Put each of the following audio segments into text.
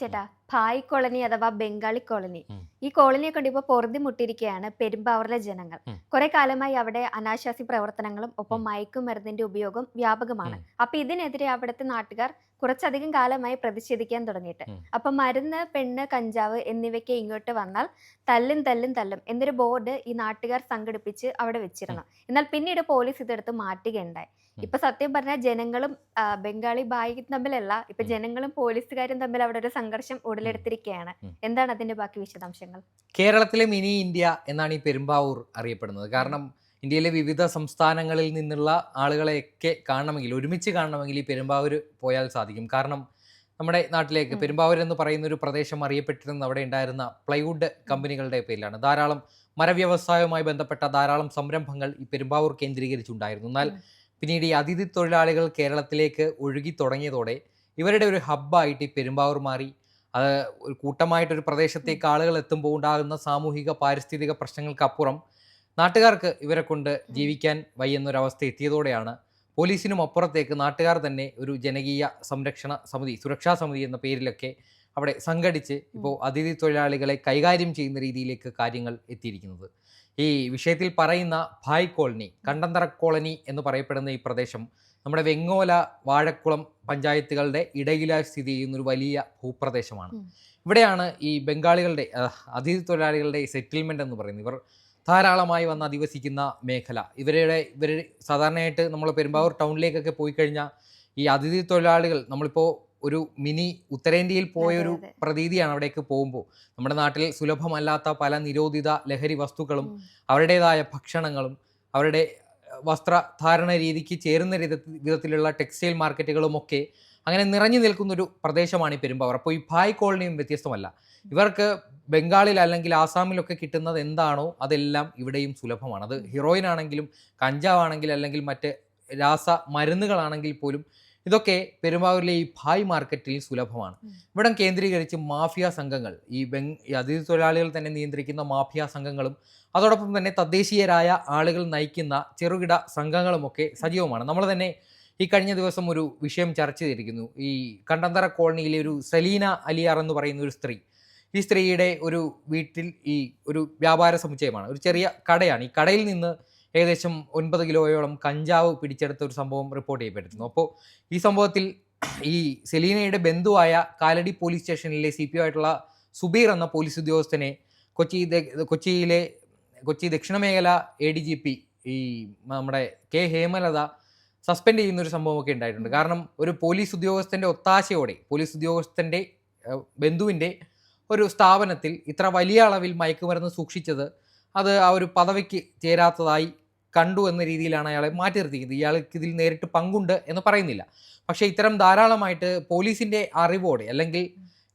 ചേട്ടാ ഭായ് കോളനി അഥവാ ബംഗാളി കോളനി. ഈ കോളനിയെ കൊണ്ട് ഇപ്പോൾ പൊറുതി മുട്ടിയിരിക്കുകയാണ് പെരുമ്പാവൂരിലെ ജനങ്ങൾ. കുറെ കാലമായി അവിടെ അനാശാസി പ്രവർത്തനങ്ങളും ഒപ്പം മയക്കുമരുന്നിന്റെ ഉപയോഗം വ്യാപകമാണ്. അപ്പൊ ഇതിനെതിരെ അവിടുത്തെ നാട്ടുകാർ കുറച്ചധികം കാലമായി പ്രതിഷേധിക്കാൻ തുടങ്ങിയിട്ട്. അപ്പൊ മരുന്ന് പെണ്ണ് കഞ്ചാവ് എന്നിവയ്ക്ക് ഇങ്ങോട്ട് വന്നാൽ തല്ലും തല്ലും തല്ലും എന്നൊരു ബോർഡ് ഈ നാട്ടുകാർ സംഘടിപ്പിച്ച് അവിടെ വെച്ചിരുന്നു. എന്നാൽ പിന്നീട് പോലീസ് ഇതെടുത്ത് മാറ്റുകയുണ്ടായി. ഇപ്പൊ സത്യം പറഞ്ഞാൽ ജനങ്ങളും ബംഗാളി ബായി തമ്മിലല്ല ഇപ്പൊ ജനങ്ങളും പോലീസുകാരും തമ്മിൽ അവിടെ ഒരു സംഘർഷം ഉടലെടുത്തിരിക്കുകയാണ്. എന്താണ് അതിന്റെ ബാക്കി വിശദാംശങ്ങൾ? കേരളത്തിലെ മിനി ഇന്ത്യ എന്നാണ് ഈ പെരുമ്പാവൂർ അറിയപ്പെടുന്നത്. കാരണം ഇന്ത്യയിലെ വിവിധ സംസ്ഥാനങ്ങളിൽ നിന്നുള്ള ആളുകളെയൊക്കെ കാണണമെങ്കിൽ ഒരുമിച്ച് കാണണമെങ്കിൽ ഈ പെരുമ്പാവൂർ പോയാൽ സാധിക്കും. കാരണം നമ്മുടെ നാട്ടിലേക്ക്. പെരുമ്പാവൂർ എന്ന് പറയുന്ന ഒരു പ്രദേശം അറിയപ്പെട്ടിരുന്നത് അവിടെ ഉണ്ടായിരുന്ന പ്ലൈവുഡ് കമ്പനികളുടെ പേരിലാണ്. ധാരാളം മരവ്യവസായവുമായി ബന്ധപ്പെട്ട ധാരാളം സംരംഭങ്ങൾ ഈ പെരുമ്പാവൂർ കേന്ദ്രീകരിച്ചുണ്ടായിരുന്നു. എന്നാൽ പിന്നീട് ഈ അതിഥി തൊഴിലാളികൾ കേരളത്തിലേക്ക് ഒഴുകി തുടങ്ങിയതോടെ ഇവരുടെ ഒരു ഹബ്ബായിട്ട് ഈ പെരുമ്പാവൂർ മാറി. അത് ഒരു കൂട്ടമായിട്ടൊരു പ്രദേശത്തേക്ക് ആളുകൾ എത്തുമ്പോൾ ഉണ്ടാകുന്ന സാമൂഹിക പാരിസ്ഥിതിക പ്രശ്നങ്ങൾക്കപ്പുറം നാട്ടുകാർക്ക് ഇവരെ കൊണ്ട് ജീവിക്കാൻ വയ്യെന്നൊരവസ്ഥ എത്തിയതോടെയാണ് പോലീസിനും അപ്പുറത്തേക്ക് നാട്ടുകാർ തന്നെ ഒരു ജനകീയ സംരക്ഷണ സമിതി സുരക്ഷാ സമിതി എന്ന പേരിലൊക്കെ അവിടെ സംഘടിച്ച് ഇപ്പോൾ അതിഥി തൊഴിലാളികളെ കൈകാര്യം ചെയ്യുന്ന രീതിയിലേക്ക് കാര്യങ്ങൾ എത്തിയിരിക്കുന്നത്. ഈ വിഷയത്തിൽ പറയുന്ന ഭായ് കോളനി കണ്ടന്തറ കോളനി എന്ന് പറയപ്പെടുന്ന ഈ പ്രദേശം നമ്മുടെ വെങ്ങോല വാഴക്കുളം പഞ്ചായത്തുകളുടെ ഇടയിലായി സ്ഥിതി ചെയ്യുന്ന ഒരു വലിയ ഭൂപ്രദേശമാണ്. ഇവിടെയാണ് ഈ ബംഗാളികളുടെ അതിഥി തൊഴിലാളികളുടെ സെറ്റിൽമെന്റ് എന്ന് പറയുന്നത്. ഇവർ ധാരാളമായി വന്ന് അധിവസിക്കുന്ന മേഖല. ഇവരുടെ ഇവർ സാധാരണയായിട്ട് നമ്മൾ പെരുമ്പാവൂർ ടൗണിലേക്കൊക്കെ പോയി കഴിഞ്ഞാൽ ഈ അതിഥി തൊഴിലാളികൾ നമ്മളിപ്പോൾ ഒരു മിനി ഉത്തരേന്ത്യയിൽ പോയൊരു പ്രതീതിയാണ് അവിടേക്ക് പോകുമ്പോൾ നമ്മുടെ നാട്ടിൽ സുലഭമല്ലാത്ത പല നിരോധിത ലഹരി വസ്തുക്കളും. അവരുടേതായ ഭക്ഷണങ്ങളും അവരുടെ വസ്ത്രധാരണ രീതിക്ക് ചേരുന്ന വിധത്തിലുള്ള ടെക്സ്റ്റൈൽ മാർക്കറ്റുകളും ഒക്കെ അങ്ങനെ നിറഞ്ഞു നിൽക്കുന്ന ഒരു പ്രദേശമാണ് ഈ പെരുമ്പാവൂർ. അപ്പോൾ ഈ ഭായ് കോളനിയും വ്യത്യസ്തമല്ല. ഇവർക്ക് ബംഗാളിൽ അല്ലെങ്കിൽ ആസാമിലൊക്കെ കിട്ടുന്നത് എന്താണോ അതെല്ലാം ഇവിടെയും സുലഭമാണ്. അത് ഹീറോയിൻ ആണെങ്കിലും കഞ്ചാവ് ആണെങ്കിൽ അല്ലെങ്കിൽ മറ്റ് രാസ മരുന്നുകളാണെങ്കിൽ പോലും ഇതൊക്കെ പെരുമ്പാവൂരിലെ ഈ ഭായ് മാർക്കറ്റിൽ സുലഭമാണ്. ഇവിടം കേന്ദ്രീകരിച്ച് മാഫിയ സംഘങ്ങൾ ഈ ബംഗ് അതിഥി തൊഴിലാളികൾ തന്നെ നിയന്ത്രിക്കുന്ന മാഫിയ സംഘങ്ങളും അതോടൊപ്പം തന്നെ തദ്ദേശീയരായ ആളുകൾ നയിക്കുന്ന ചെറുകിട സംഘങ്ങളുമൊക്കെ സജീവമാണ്. നമ്മൾ തന്നെ ഈ കഴിഞ്ഞ ദിവസം ഒരു വിഷയം ചർച്ച ചെയ്തിരിക്കുന്നു. ഈ കണ്ടന്തറ കോളനിയിലെ ഒരു സലീന അലിയാർ എന്ന് പറയുന്ന ഒരു സ്ത്രീ. ഈ സ്ത്രീയുടെ ഒരു വീട്ടിൽ ഈ ഒരു വ്യാപാര സമുച്ചയമാണ്. ഒരു ചെറിയ കടയാണ്. ഈ കടയിൽ നിന്ന് ഏകദേശം ഒൻപത് കിലോയോളം കഞ്ചാവ് പിടിച്ചെടുത്ത ഒരു സംഭവം റിപ്പോർട്ട് ചെയ്യപ്പെട്ടിരുന്നു. അപ്പോൾ ഈ സംഭവത്തിൽ ഈ സെലീനയുടെ ബന്ധുവായ കാലടി പോലീസ് സ്റ്റേഷനിലെ സി പി ആയിട്ടുള്ള സുബീർ എന്ന പോലീസ് ഉദ്യോഗസ്ഥനെ കൊച്ചി കൊച്ചിയിലെ കൊച്ചി ദക്ഷിണ മേഖല എ ഡി ജി പി ഈ നമ്മുടെ കെ ഹേമലത സസ്പെൻഡ് ചെയ്യുന്ന ഒരു സംഭവമൊക്കെ ഉണ്ടായിട്ടുണ്ട്. കാരണം ഒരു പോലീസ് ഉദ്യോഗസ്ഥന്റെ ഒത്താശയോടെ പോലീസ് ഉദ്യോഗസ്ഥന്റെ ബന്ധുവിന്റെ ബന്ധുവിന്റെ ഒരു സ്ഥാപനത്തിൽ ഇത്ര വലിയ അളവിൽ മയക്കുമരുന്ന് സൂക്ഷിച്ചത് അത് ആ ഒരു പദവിക്ക് ചേരാത്തതായി കണ്ടു എന്ന രീതിയിലാണ് അയാളെ മാറ്റി നിർത്തിക്കുന്നത് ഇയാൾക്ക് ഇതിൽ നേരിട്ട് പങ്കുണ്ട് എന്ന് പറയുന്നില്ല. പക്ഷേ ഇത്തരം ധാരാളമായിട്ട് പോലീസിന്റെ അറിവോടെ അല്ലെങ്കിൽ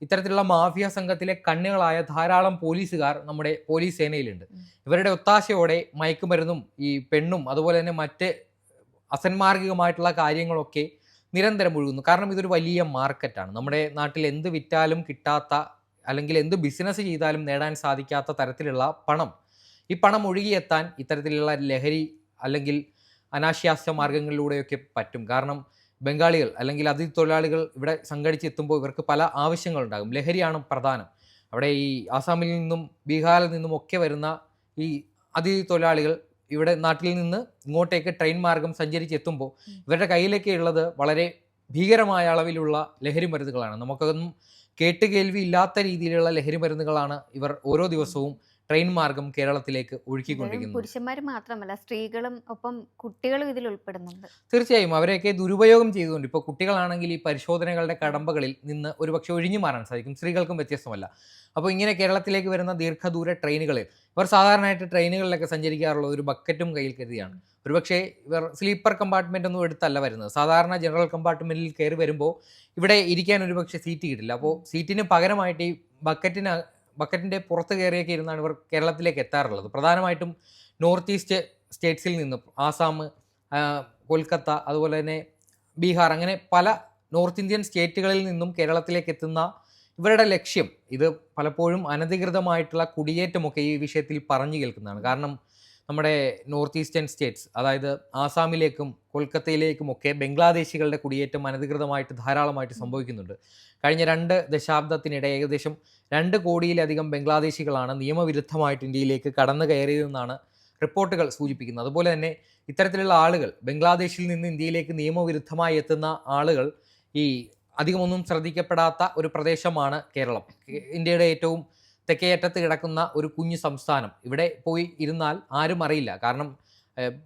ഇത്തരത്തിലുള്ള മാഫിയ സംഘത്തിലെ കണ്ണുകളായ ധാരാളം പോലീസുകാർ നമ്മുടെ പോലീസ് സേനയിലുണ്ട്. ഇവരുടെ ഒത്താശയോടെ മയക്കുമരുന്നും ഈ പെണ്ണും അതുപോലെ തന്നെ മറ്റ് അസന്മാർഗികമായിട്ടുള്ള കാര്യങ്ങളൊക്കെ നിരന്തരം ഒഴുകുന്നു. കാരണം ഇതൊരു വലിയ മാർക്കറ്റാണ്. നമ്മുടെ നാട്ടിൽ എന്ത് വിറ്റാലും കിട്ടാത്ത അല്ലെങ്കിൽ എന്ത് ബിസിനസ് ചെയ്താലും നേടാൻ സാധിക്കാത്ത തരത്തിലുള്ള പണം. ഈ പണം ഒഴുകിയെത്താൻ ഇത്തരത്തിലുള്ള ലഹരി അല്ലെങ്കിൽ അനാശാസ്യ മാർഗങ്ങളിലൂടെയൊക്കെ പറ്റും. കാരണം ബംഗാളികൾ അല്ലെങ്കിൽ അതിഥി തൊഴിലാളികൾ ഇവിടെ സംഘടിച്ചെത്തുമ്പോൾ ഇവർക്ക് പല ആവശ്യങ്ങളുണ്ടാകും. ലഹരിയാണ് പ്രധാനം. അവിടെ ഈ ആസാമിൽ നിന്നും ബീഹാറിൽ നിന്നും ഒക്കെ വരുന്ന ഈ അതിഥി തൊഴിലാളികൾ ഇവിടെ നാട്ടിൽ നിന്ന് ഇങ്ങോട്ടേക്ക് ട്രെയിൻ മാർഗം സഞ്ചരിച്ചെത്തുമ്പോൾ എത്തുമ്പോൾ ഇവരുടെ കയ്യിലേക്ക് ഉള്ളത് വളരെ ഭീകരമായ അളവിലുള്ള ലഹരി മരുന്നുകളാണ് നമുക്കതൊന്നും കേട്ടുകേൾവി ഇല്ലാത്ത രീതിയിലുള്ള ലഹരി മരുന്നുകളാണ് ഇവർ ഓരോ ദിവസവും ട്രെയിൻ മാർഗം കേരളത്തിലേക്ക് ഒഴുക്കിക്കൊണ്ടിരിക്കുന്നത് പുരുഷന്മാർ മാത്രമല്ല സ്ത്രീകളും ഒപ്പം കുട്ടികളും ഇതിൽ ഉൾപ്പെടുന്നുണ്ട്. തീർച്ചയായും അവരെയൊക്കെ ദുരുപയോഗം ചെയ്തുകൊണ്ട് ഇപ്പോൾ കുട്ടികളാണെങ്കിൽ ഈ പരിശോധനകളുടെ കടമ്പകളിൽ നിന്ന് ഒരുപക്ഷെ ഒഴിഞ്ഞു മാറാൻ സാധിക്കും. സ്ത്രീകൾക്കും വ്യത്യസ്തമല്ല. അപ്പോൾ ഇങ്ങനെ കേരളത്തിലേക്ക് വരുന്ന ദീർഘദൂര ട്രെയിനുകളിൽ ഇവർ സാധാരണയായിട്ട് ട്രെയിനുകളിലൊക്കെ സഞ്ചരിക്കാറുള്ള ഒരു ബക്കറ്റും കയ്യിൽ കരുതിയാണ്. ഒരുപക്ഷെ ഇവർ സ്ലീപ്പർ കമ്പാർട്ട്മെന്റ് ഒന്നും എടുത്തല്ല വരുന്നത്. സാധാരണ ജനറൽ കമ്പാർട്ട്മെന്റിൽ കയറി വരുമ്പോൾ ഇവിടെ ഇരിക്കാൻ ഒരുപക്ഷെ സീറ്റ് കിട്ടില്ല. അപ്പോൾ സീറ്റിന് പകരമായിട്ട് ഈ ബക്കറ്റിന് ബക്കറ്റിന്റെ പുറത്ത് കയറിയൊക്കെ ഇരുന്നാണ് ഇവർ കേരളത്തിലേക്ക് എത്താറുള്ളത്. പ്രധാനമായിട്ടും നോർത്ത് ഈസ്റ്റ് സ്റ്റേറ്റ്സിൽ നിന്നും ആസാം കൊൽക്കത്ത അതുപോലെ തന്നെ ബീഹാർ അങ്ങനെ പല നോർത്ത് ഇന്ത്യൻ സ്റ്റേറ്റുകളിൽ നിന്നും കേരളത്തിലേക്ക് എത്തുന്ന ഇവരുടെ ലക്ഷ്യം ഇത് പലപ്പോഴും അനധികൃതമായിട്ടുള്ള കുടിയേറ്റമൊക്കെ ഈ വിഷയത്തിൽ പറഞ്ഞു കേൾക്കുന്നതാണ്. കാരണം നമ്മുടെ നോർത്ത് ഈസ്റ്റേൺ സ്റ്റേറ്റ്സ് അതായത് ആസാമിലേക്കും കൊൽക്കത്തയിലേക്കും ഒക്കെ ബംഗ്ലാദേശികളുടെ കുടിയേറ്റം അനധികൃതമായിട്ട് ധാരാളമായിട്ട് സംഭവിക്കുന്നുണ്ട്. കഴിഞ്ഞ രണ്ട് ദശാബ്ദത്തിനിടെ ഏകദേശം രണ്ട് കോടിയിലധികം ബംഗ്ലാദേശികളാണ് നിയമവിരുദ്ധമായിട്ട് ഇന്ത്യയിലേക്ക് കടന്നു കയറിയതെന്നാണ് റിപ്പോർട്ടുകൾ സൂചിപ്പിക്കുന്നത്. അതുപോലെ തന്നെ ഇത്തരത്തിലുള്ള ആളുകൾ ബംഗ്ലാദേശിൽ നിന്ന് ഇന്ത്യയിലേക്ക് നിയമവിരുദ്ധമായി എത്തുന്ന ആളുകൾ ഈ അധികമൊന്നും ശ്രദ്ധിക്കപ്പെടാത്ത ഒരു പ്രദേശമാണ് കേരളം. ഇന്ത്യയുടെ ഏറ്റവും തെക്കേയറ്റത്ത് കിടക്കുന്ന ഒരു കുഞ്ഞു സംസ്ഥാനം. ഇവിടെ പോയി ഇരുന്നാൽ ആരും അറിയില്ല. കാരണം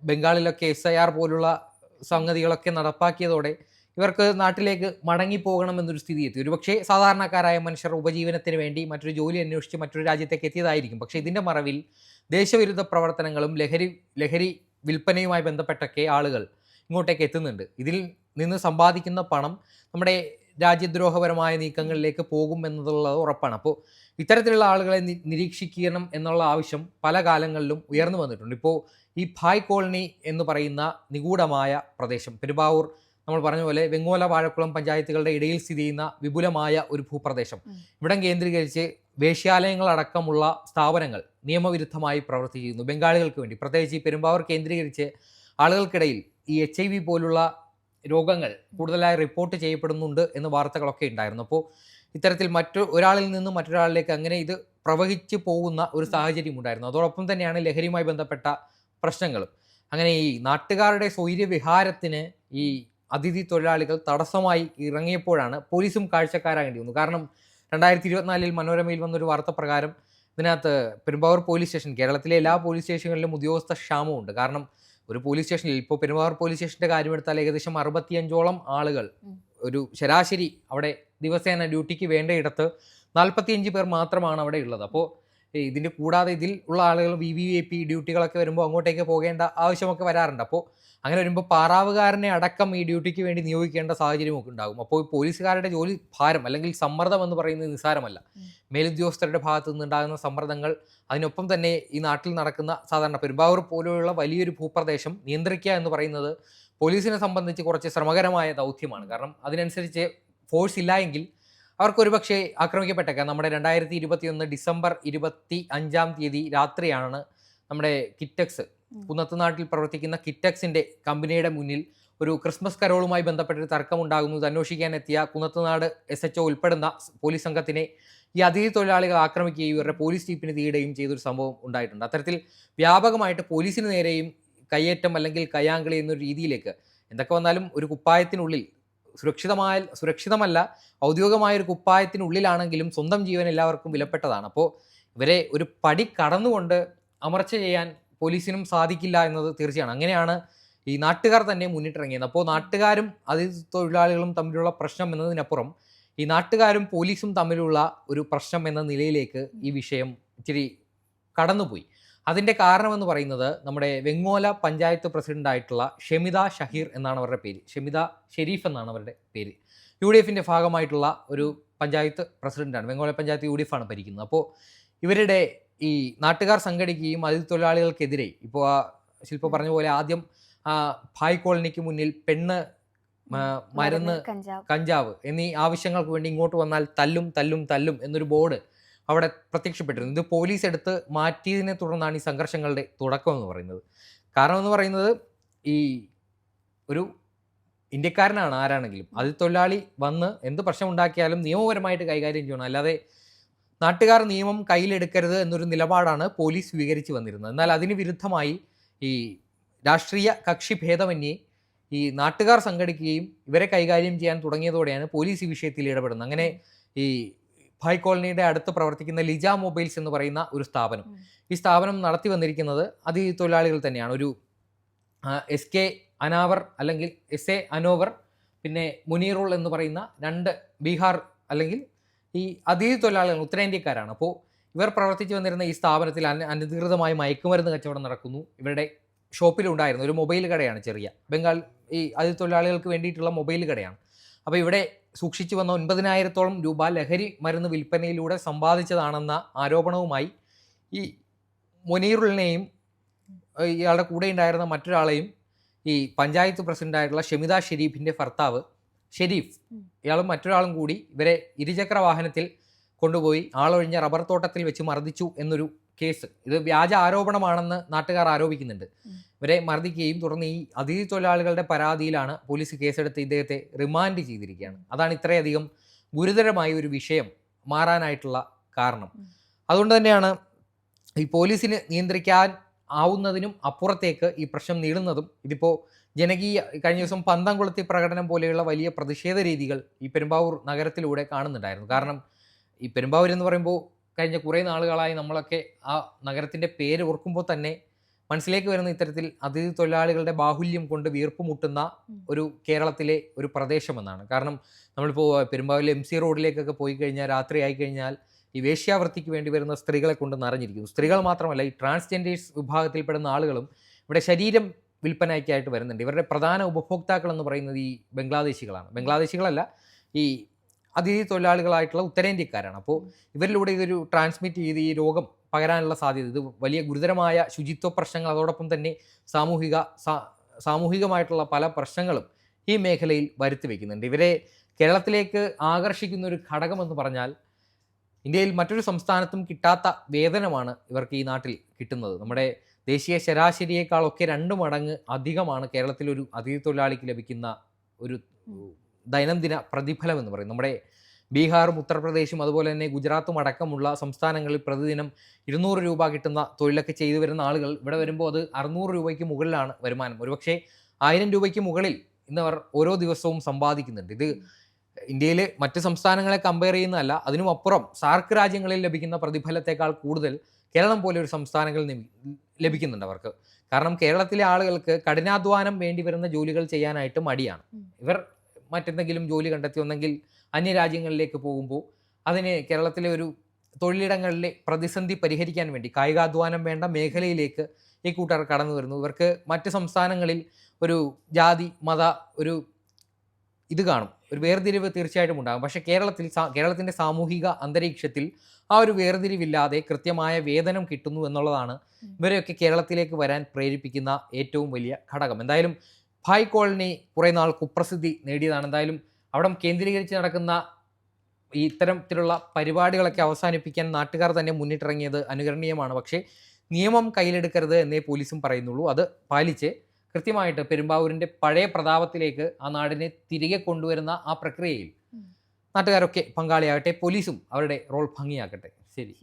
ബംഗാളിലൊക്കെ എസ് ഐ ആർ പോലുള്ള സംഗതികളൊക്കെ നടപ്പാക്കിയതോടെ ഇവർക്ക് നാട്ടിലേക്ക് മടങ്ങി പോകണമെന്നൊരു സ്ഥിതി എത്തി. ഒരുപക്ഷെ സാധാരണക്കാരായ മനുഷ്യർ ഉപജീവനത്തിന് വേണ്ടി മറ്റൊരു ജോലി അന്വേഷിച്ച് മറ്റൊരു രാജ്യത്തേക്ക് എത്തിയതായിരിക്കും. പക്ഷേ ഇതിന്റെ മറവിൽ ദേശവിരുദ്ധ പ്രവർത്തനങ്ങളും ലഹരി ലഹരി വിൽപ്പനയുമായി ബന്ധപ്പെട്ടൊക്കെ ആളുകൾ ഇങ്ങോട്ടേക്ക് എത്തുന്നുണ്ട്. ഇതിൽ നിന്ന് സമ്പാദിക്കുന്ന പണം നമ്മുടെ രാജ്യദ്രോഹപരമായ നീക്കങ്ങളിലേക്ക് പോകും എന്നുള്ളത് ഉറപ്പാണ്. അപ്പോൾ ഇത്തരത്തിലുള്ള ആളുകളെ നിരീക്ഷിക്കണം എന്നുള്ള ആവശ്യം പല കാലങ്ങളിലും ഉയർന്നു വന്നിട്ടുണ്ട്. ഇപ്പോൾ ഈ ഭായ് കോളനി എന്ന് പറയുന്ന നിഗൂഢമായ പ്രദേശം പെരുമ്പാവൂർ നമ്മൾ പറഞ്ഞ പോലെ വെങ്ങോല വാഴക്കുളം പഞ്ചായത്തുകളുടെ ഇടയിൽ സ്ഥിതി ചെയ്യുന്ന വിപുലമായ ഒരു ഭൂപ്രദേശം. ഇവിടം കേന്ദ്രീകരിച്ച് വേശ്യാലയങ്ങളടക്കമുള്ള സ്ഥാപനങ്ങൾ നിയമവിരുദ്ധമായി പ്രവർത്തിക്കുന്നു ബംഗാളികൾക്ക് വേണ്ടി. പ്രത്യേകിച്ച് ഈ പെരുമ്പാവൂർ കേന്ദ്രീകരിച്ച് ആളുകൾക്കിടയിൽ ഈ എച്ച് ഐ വി പോലുള്ള രോഗങ്ങൾ കൂടുതലായി റിപ്പോർട്ട് ചെയ്യപ്പെടുന്നുണ്ട് എന്ന് വാർത്തകളൊക്കെ ഉണ്ടായിരുന്നു. അപ്പോൾ ഇത്തരത്തിൽ മറ്റു ഒരാളിൽ നിന്നും മറ്റൊരാളിലേക്ക് അങ്ങനെ ഇത് പ്രവഹിച്ചു പോകുന്ന ഒരു സാഹചര്യം ഉണ്ടായിരുന്നു. അതോടൊപ്പം തന്നെയാണ് ലഹരിയുമായി ബന്ധപ്പെട്ട പ്രശ്നങ്ങളും. അങ്ങനെ ഈ നാട്ടുകാരുടെ സ്വൈര്യവിഹാരത്തിന് ഈ അതിഥി തൊഴിലാളികൾ തടസ്സമായി ഇറങ്ങിയപ്പോഴാണ് പോലീസും കാഴ്ചക്കാരാകേണ്ടി വന്നു. കാരണം രണ്ടായിരത്തി ഇരുപത്തിനാലിൽ മനോരമയിൽ വന്നൊരു വാർത്ത പ്രകാരം ഇതിനകത്ത് പെരുമ്പാവൂർ പോലീസ് സ്റ്റേഷൻ കേരളത്തിലെ എല്ലാ പോലീസ് സ്റ്റേഷനുകളിലും ഉദ്യോഗസ്ഥ ക്ഷാമമുണ്ട്. കാരണം ഒരു പോലീസ് സ്റ്റേഷനിൽ ഇപ്പോൾ പെരുമാർ പോലീസ് സ്റ്റേഷന്റെ കാര്യമെടുത്താൽ ഏകദേശം അറുപത്തിയഞ്ചോളം ആളുകൾ ഒരു ശരാശരി അവിടെ ദിവസേന ഡ്യൂട്ടിക്ക് വേണ്ട ഇടത്ത് നാൽപ്പത്തിയഞ്ച് പേർ മാത്രമാണ് അവിടെ ഉള്ളത്. അപ്പോൾ ഇതിന്റെ കൂടാതെ ഇതിൽ ഉള്ള ആളുകൾ വി വി ഐ പി ഡ്യൂട്ടികളൊക്കെ വരുമ്പോൾ അങ്ങോട്ടേക്ക് പോകേണ്ട ആവശ്യമൊക്കെ വരാറുണ്ട്. അപ്പോൾ അങ്ങനെ വരുമ്പോൾ പാറാവുകാരനെ അടക്കം ഈ ഡ്യൂട്ടിക്ക് വേണ്ടി നിയോഗിക്കേണ്ട സാഹചര്യമൊക്കെ ഉണ്ടാകും അപ്പോൾ പോലീസുകാരുടെ ജോലി ഭാരം അല്ലെങ്കിൽ സമ്മർദ്ദം എന്ന് പറയുന്നത് നിസ്സാരമല്ല. മേലുദ്യോഗസ്ഥരുടെ ഭാഗത്തു നിന്നുണ്ടാകുന്ന സമ്മർദ്ദങ്ങൾ അതിനൊപ്പം തന്നെ ഈ നാട്ടിൽ നടക്കുന്ന സാധാരണ പെരുമ്പാവൂർ പോലെയുള്ള വലിയൊരു ഭൂപ്രദേശം നിയന്ത്രിക്കുക എന്ന് പറയുന്നത് പോലീസിനെ സംബന്ധിച്ച് കുറച്ച് ശ്രമകരമായ ദൗത്യമാണ് കാരണം അതിനനുസരിച്ച് ഫോഴ്സ് ഇല്ല എങ്കിൽ അവർക്ക് ഒരുപക്ഷെ ആക്രമിക്കപ്പെട്ടേക്കാം നമ്മുടെ രണ്ടായിരത്തി ഇരുപത്തിയൊന്ന് ഡിസംബർ ഇരുപത്തി അഞ്ചാം തീയതി രാത്രിയാണ് നമ്മുടെ കിറ്റക്സ്. കുന്നത്തുനാട്ടിൽ പ്രവർത്തിക്കുന്ന കിറ്റക്സിന്റെ കമ്പനിയുടെ മുന്നിൽ ഒരു ക്രിസ്മസ് കരോളുമായി ബന്ധപ്പെട്ടൊരു തർക്കമുണ്ടാകുന്നത് ഇത് അന്വേഷിക്കാൻ എത്തിയ കുന്നത്തുനാട് എസ് എച്ച് ഉൾപ്പെടുന്ന പോലീസ് സംഘത്തിനെ ഈ അതിഥി തൊഴിലാളികൾ ആക്രമിക്കുകയും ഇവരുടെ പോലീസ് ജീപ്പിന് തീയിടുകയും ചെയ്തൊരു സംഭവം ഉണ്ടായിട്ടുണ്ട്. അത്തരത്തിൽ വ്യാപകമായിട്ട് പോലീസിന് നേരെയും കയ്യേറ്റം അല്ലെങ്കിൽ കയ്യാങ്കളി എന്നൊരു രീതിയിലേക്ക് എന്തൊക്കെ വന്നാലും ഒരു കുപ്പായത്തിനുള്ളിൽ സുരക്ഷിതമായ സുരക്ഷിതമല്ല ഔദ്യോഗികമായ ഒരു കുപ്പായത്തിനുള്ളിലാണെങ്കിലും സ്വന്തം ജീവൻ എല്ലാവർക്കും വിലപ്പെട്ടതാണ്. അപ്പോൾ ഇവരെ ഒരു പടി കടന്നുകൊണ്ട് അമർച്ച ചെയ്യാൻ പോലീസിനും സാധിക്കില്ല എന്നത് തീർച്ചയാണ്. അങ്ങനെയാണ് ഈ നാട്ടുകാർ തന്നെ മുന്നിട്ടിറങ്ങിയത്. അപ്പോൾ നാട്ടുകാരും അതിഥി തൊഴിലാളികളും തമ്മിലുള്ള പ്രശ്നം എന്നതിനപ്പുറം ഈ നാട്ടുകാരും പോലീസും തമ്മിലുള്ള ഒരു പ്രശ്നം എന്ന നിലയിലേക്ക് ഈ വിഷയം ഇച്ചിരി കടന്നുപോയി. അതിന്റെ കാരണമെന്ന് പറയുന്നത് നമ്മുടെ വെങ്ങോല പഞ്ചായത്ത് പ്രസിഡന്റായിട്ടുള്ള ഷെമിത ഷഹീർ എന്നാണ് അവരുടെ പേര്. ഷെമിത ഷെരീഫ് എന്നാണ് അവരുടെ പേര്. യു ഡി എഫിന്റെ ഭാഗമായിട്ടുള്ള ഒരു പഞ്ചായത്ത് പ്രസിഡന്റാണ്. വെങ്ങോല പഞ്ചായത്ത് യു ഡി എഫാണ് ഭരിക്കുന്നത്. അപ്പോൾ ഇവരുടെ ഈ നാട്ടുകാർ സംഘടിക്കുകയും അതിഥി തൊഴിലാളികൾക്കെതിരെ. ഇപ്പോൾ ആ ശില്പ പറഞ്ഞ പോലെ ആദ്യം ആ ഭായ് കോളനിക്ക് മുന്നിൽ പെണ്ണ് മരുന്ന് കഞ്ചാവ്. കഞ്ചാവ് എന്നീ ആവശ്യങ്ങൾക്ക് വേണ്ടി ഇങ്ങോട്ട് വന്നാൽ തല്ലും തല്ലും തല്ലും എന്നൊരു ബോർഡ് അവിടെ പ്രത്യക്ഷപ്പെട്ടിരുന്നു. ഇത് പോലീസ് എടുത്ത് മാറ്റിയതിനെ തുടർന്നാണ് ഈ സംഘർഷങ്ങളുടെ തുടക്കം എന്ന് പറയുന്നത്. കാരണം എന്ന് പറയുന്നത് ഈ ഒരു ഇന്ത്യക്കാരനാണ് ആരാണെങ്കിലും. അതിൽ തൊഴിലാളി വന്ന് എന്ത് പ്രശ്നം ഉണ്ടാക്കിയാലും നിയമപരമായിട്ട് കൈകാര്യം ചെയ്യണം. അല്ലാതെ നാട്ടുകാർ നിയമം കയ്യിലെടുക്കരുത് എന്നൊരു നിലപാടാണ് പോലീസ് സ്വീകരിച്ചു വന്നിരുന്നത്. എന്നാൽ അതിന് വിരുദ്ധമായി ഈ രാഷ്ട്രീയ കക്ഷി ഭേദമന്യേ ഈ നാട്ടുകാർ സംഘടിക്കുകയും ഇവരെ കൈകാര്യം ചെയ്യാൻ തുടങ്ങിയതോടെയാണ് പോലീസ് ഈ വിഷയത്തിൽ ഇടപെടുന്നത്. അങ്ങനെ ഈ ഭായ് കോളനിയുടെ അടുത്ത് പ്രവർത്തിക്കുന്ന ലിജ മൊബൈൽസ് എന്ന് പറയുന്ന ഒരു സ്ഥാപനം. ഈ സ്ഥാപനം നടത്തി വന്നിരിക്കുന്നത് അതിഥി തൊഴിലാളികൾ തന്നെയാണ്. ഒരു എസ് കെ അനാവർ അല്ലെങ്കിൽ എസ് എ അനോവർ പിന്നെ മുനീറുൾ എന്ന് പറയുന്ന രണ്ട് ബീഹാർ അല്ലെങ്കിൽ ഈ അതിഥി തൊഴിലാളികൾ ഉത്തരേന്ത്യക്കാരാണ്. അപ്പോൾ ഇവർ പ്രവർത്തിച്ചു വന്നിരുന്ന ഈ സ്ഥാപനത്തിൽ അന് അനധികൃതമായി മയക്കുമരുന്ന് കച്ചവടം നടക്കുന്നു. ഇവരുടെ ഷോപ്പിലുണ്ടായിരുന്നു ഒരു മൊബൈൽ കടയാണ് ചെറിയ. ബംഗാൾ ഈ അതിഥി തൊഴിലാളികൾക്ക് വേണ്ടിയിട്ടുള്ള മൊബൈൽ കടയാണ്. അപ്പോൾ ഇവിടെ സൂക്ഷിച്ചു വന്ന ഒൻപതിനായിരത്തോളം രൂപ ലഹരി മരുന്ന് വിൽപ്പനയിലൂടെ സമ്പാദിച്ചതാണെന്ന ആരോപണവുമായി ഈ മുനീറുലിനെയും ഇയാളുടെ കൂടെ ഉണ്ടായിരുന്ന മറ്റൊരാളെയും ഈ പഞ്ചായത്ത് പ്രസിഡന്റായിട്ടുള്ള ഷമിത ഷെരീഫിന്റെ ഭർത്താവ് ഷെരീഫ് ഇയാളും മറ്റൊരാളും കൂടി ഇവരെ ഇരുചക്ര വാഹനത്തിൽ കൊണ്ടുപോയി ആളൊഴിഞ്ഞ റബ്ബർ തോട്ടത്തിൽ വെച്ച് മർദ്ദിച്ചു എന്നൊരു കേസ്. ഇത് വ്യാജ ആരോപണമാണെന്ന് നാട്ടുകാർ ആരോപിക്കുന്നുണ്ട്. ഇവരെ മർദ്ദിക്കുകയും തുടർന്ന് ഈ അതിഥി തൊഴിലാളികളുടെ പരാതിയിലാണ് പോലീസ് കേസെടുത്ത് ഇദ്ദേഹത്തെ റിമാൻഡ് ചെയ്തിരിക്കുകയാണ്. അതാണ് ഇത്രയധികം ഗുരുതരമായ ഒരു വിഷയം മാറാനായിട്ടുള്ള കാരണം. അതുകൊണ്ട് തന്നെയാണ് ഈ പോലീസിന് നിയന്ത്രിക്കാൻ ആവുന്നതിനും അപ്പുറത്തേക്ക് ഈ പ്രശ്നം നീളുന്നതും ഇതിപ്പോൾ ജനകീയ കഴിഞ്ഞ ദിവസം പന്തം കൊളുത്തി പ്രകടനം പോലെയുള്ള വലിയ പ്രതിഷേധ രീതികൾ ഈ പെരുമ്പാവൂർ നഗരത്തിലൂടെ കാണുന്നുണ്ടായിരുന്നു. കാരണം ഈ പെരുമ്പാവൂർ എന്ന് പറയുമ്പോൾ കഴിഞ്ഞ കുറേ നാളുകളായി നമ്മളൊക്കെ ആ നഗരത്തിന്റെ പേര് ഓർക്കുമ്പോൾ തന്നെ മനസ്സിലേക്ക് വരുന്ന ഇത്തരത്തിൽ അതിഥി തൊഴിലാളികളുടെ ബാഹുല്യം കൊണ്ട് വീർപ്പ് മുട്ടുന്ന ഒരു കേരളത്തിലെ ഒരു പ്രദേശമെന്നാണ്. കാരണം നമ്മളിപ്പോൾ പെരുമ്പാവൂരിലെ എം സി റോഡിലേക്കൊക്കെ പോയി കഴിഞ്ഞാൽ രാത്രി ആയി കഴിഞ്ഞാൽ ഈ വേശ്യാവൃത്തിക്ക് വേണ്ടി വരുന്ന സ്ത്രീകളെ കൊണ്ട് നിറഞ്ഞിരിക്കുന്നു സ്ത്രീകൾ മാത്രമല്ല ഈ ട്രാൻസ്ജെൻഡേഴ്സ് വിഭാഗത്തിൽപ്പെടുന്ന ആളുകളും ഇവിടെ ശരീരം വിൽപ്പനയ്ക്കായിട്ട് വരുന്നുണ്ട്. ഇവരുടെ പ്രധാന ഉപഭോക്താക്കൾ എന്ന് പറയുന്നത് ഈ ബംഗ്ലാദേശികളാണ്. ബംഗ്ലാദേശികളല്ല ഈ അതിഥി തൊഴിലാളികളായിട്ടുള്ള ഉത്തരേന്ത്യക്കാരാണ്. അപ്പോൾ ഇവരിലൂടെ ഇതൊരു ട്രാൻസ്മിറ്റ് ചെയ്ത് ഈ രോഗം പകരാനുള്ള സാധ്യത ഇത് വലിയ ഗുരുതരമായ ശുചിത്വ പ്രശ്നങ്ങൾ അതോടൊപ്പം തന്നെ സാമൂഹിക സാമൂഹികമായിട്ടുള്ള പല പ്രശ്നങ്ങളും ഈ മേഖലയിൽ വരുത്തി വയ്ക്കുന്നുണ്ട് ഇവരെ കേരളത്തിലേക്ക് ആകർഷിക്കുന്ന ഒരു ഘടകമെന്ന് പറഞ്ഞാൽ ഇന്ത്യയിൽ മറ്റൊരു സംസ്ഥാനത്തും കിട്ടാത്ത വേതനമാണ് ഇവർക്ക് ഈ നാട്ടിൽ കിട്ടുന്നത്. നമ്മുടെ ദേശീയ ശരാശരിയേക്കാളൊക്കെ രണ്ട് മടങ്ങ് അധികമാണ് കേരളത്തിൽ ഒരു അതിഥി തൊഴിലാളിക്ക് ലഭിക്കുന്ന ഒരു ദൈനംദിന പ്രതിഫലം എന്ന് പറയും. നമ്മുടെ ബീഹാറും ഉത്തർപ്രദേശും അതുപോലെ തന്നെ ഗുജറാത്തും അടക്കമുള്ള സംസ്ഥാനങ്ങളിൽ പ്രതിദിനം ഇരുന്നൂറ് രൂപ കിട്ടുന്ന തൊഴിലൊക്കെ ചെയ്തു വരുന്ന ആളുകൾ ഇവിടെ വരുമ്പോൾ അത് അറുന്നൂറ് രൂപയ്ക്ക് മുകളിലാണ് വരുമാനം. ഒരുപക്ഷെ ആയിരം രൂപയ്ക്ക് മുകളിൽ ഇന്നവർ ഓരോ ദിവസവും സമ്പാദിക്കുന്നുണ്ട്. ഇത് ഇന്ത്യയിലെ മറ്റ് സംസ്ഥാനങ്ങളെ കമ്പയർ ചെയ്യുന്നതല്ല അതിനും അപ്പുറം സാർക്ക് രാജ്യങ്ങളിൽ ലഭിക്കുന്ന പ്രതിഫലത്തേക്കാൾ കൂടുതൽ കേരളം പോലെ ഒരു സംസ്ഥാനങ്ങളിൽ ലഭിക്കുന്നുണ്ട് അവർക്ക്. കാരണം കേരളത്തിലെ ആളുകൾക്ക് കഠിനാധ്വാനം വേണ്ടി വരുന്ന ജോലികൾ ചെയ്യാനായിട്ട് മടിയാണ്. ഇവർ മറ്റെന്തെങ്കിലും ജോലി കണ്ടെത്തി ഒന്നെങ്കിൽ അന്യരാജ്യങ്ങളിലേക്ക് പോകുമ്പോൾ അതിന് കേരളത്തിലെ ഒരു തൊഴിലിടങ്ങളിലെ പ്രതിസന്ധി പരിഹരിക്കാൻ വേണ്ടി കായികാധ്വാനം വേണ്ട മേഖലയിലേക്ക് ഈ കൂട്ടർ കടന്നു വരുന്നു. ഇവർക്ക് മറ്റ് സംസ്ഥാനങ്ങളിൽ ഒരു ജാതി മത ഒരു ഇത് കാണും. ഒരു വേർതിരിവ് തീർച്ചയായിട്ടും ഉണ്ടാകും. പക്ഷേ കേരളത്തിൽ കേരളത്തിന്റെ സാമൂഹിക അന്തരീക്ഷത്തിൽ ആ ഒരു വേർതിരിവില്ലാതെ കൃത്യമായ വേതനം കിട്ടുന്നു എന്നുള്ളതാണ്. ഇവരെയൊക്കെ കേരളത്തിലേക്ക് വരാൻ പ്രേരിപ്പിക്കുന്ന ഏറ്റവും വലിയ ഘടകം. എന്തായാലും ഭായ് കോളനി കുറേ നാൾ കുപ്രസിദ്ധി നേടിയതാണ്. എന്തായാലും അവിടം കേന്ദ്രീകരിച്ച് നടക്കുന്ന ഈ ഇത്തരത്തിലുള്ള പരിപാടികളൊക്കെ അവസാനിപ്പിക്കാൻ നാട്ടുകാർ തന്നെ മുന്നിട്ടിറങ്ങിയത് അനുകരണീയമാണ്. പക്ഷേ നിയമം കയ്യിലെടുക്കരുത് എന്നേ പോലീസും പറയുന്നുള്ളൂ. അത് പാലിച്ച് കൃത്യമായിട്ട് പെരുമ്പാവൂരിന്റെ പഴയ പ്രതാപത്തിലേക്ക് ആ നാടിനെ തിരികെ കൊണ്ടുവരുന്ന ആ പ്രക്രിയയിൽ നാട്ടുകാരൊക്കെ പങ്കാളിയാകട്ടെ പോലീസും അവരുടെ റോൾ ഭംഗിയാക്കട്ടെ ശരി.